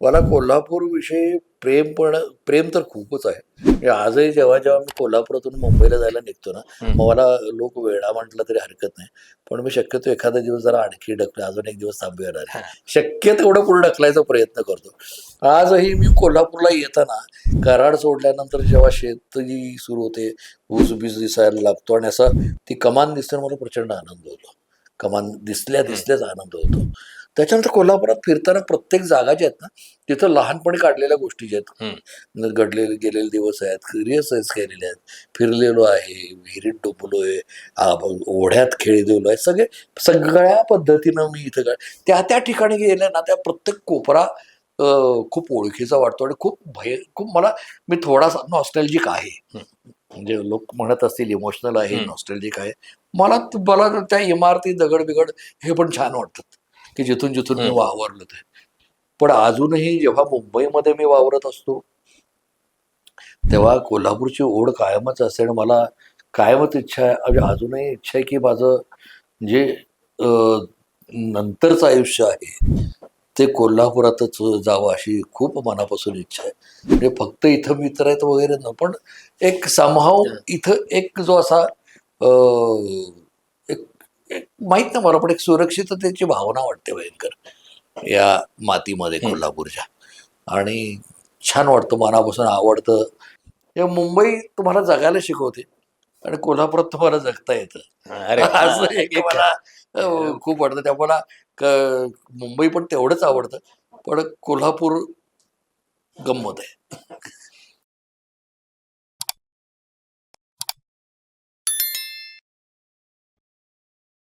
मला कोल्हापूर विषयी प्रेम पण प्रेम तर खूपच आहे. म्हणजे आजही जेव्हा जेव्हा मी कोल्हापुरातून मुंबईला जायला निघतो ना. मग मला लोक वेळा म्हटलं तरी हरकत नाही. पण मी शक्यतो एखादा दिवस जरा आणखी ढकल अजून एक दिवस थांबू येणार आहे. शक्य तेवढं पुढे ढकलायचा प्रयत्न करतो. आजही मी कोल्हापूरला येताना कराड सोडल्यानंतर जेव्हा शेती सुरू होते ऊस बीस दिसायला लागतो आणि असं ती कमान दिसते मला प्रचंड आनंद होतो. कमान दिसल्या दिसल्याच आनंद होतो. त्याच्यानंतर कोल्हापुरात फिरताना प्रत्येक जागा ज्या आहेत ना तिथं लहानपणी काढलेल्या गोष्टी ज्या आहेत. घडलेले गेलेले दिवस आहेत रिहर्सल्स केलेले आहेत. फिरलेलो आहे विहिरीत डोबलोय ओढ्यात खेळलेलो आहे सगळे सगळ्या पद्धतीनं मी इथं त्या त्या ठिकाणी गेले ना त्या प्रत्येक कोपरा खूप ओळखीचा वाटतो आणि खूप भय खूप मला मी थोडासा नॉस्टॅल्जिक आहे. म्हणजे लोक म्हणत असतील इमोशनल आहे. नॉस्टॅल्जिक आहे. मला मला त्या इमारती दगड बिगड हे पण छान वाटतात. की जिथून जिथून मी. वावरलो ते पण अजूनही जेव्हा मुंबईमध्ये मी वावरत असतो तेव्हा कोल्हापूरची ओढ कायमच असते आणि मला कायमच इच्छा आहे म्हणजे अजूनही इच्छा आहे की माझं जे नंतरचं आयुष्य आहे ते कोल्हापुरातच जावं अशी खूप मनापासून इच्छा आहे. म्हणजे फक्त इथं मित्र आहेत वगैरे न पण एक समहाव इथं एक जो असा एक माहीत नाही मला पण एक सुरक्षिततेची भावना वाटते भयंकर या मातीमध्ये. कोल्हापूरच्या. आणि छान वाटतं मनापासून आवडतं. हे मुंबई तुम्हाला जगायला शिकवते आणि कोल्हापुरात तुम्हाला जगता येतं. अरे असं एक मला खूप वाटतं. त्यामुळे मुंबई पण तेवढंच आवडतं पण कोल्हापूर गंमत आहे.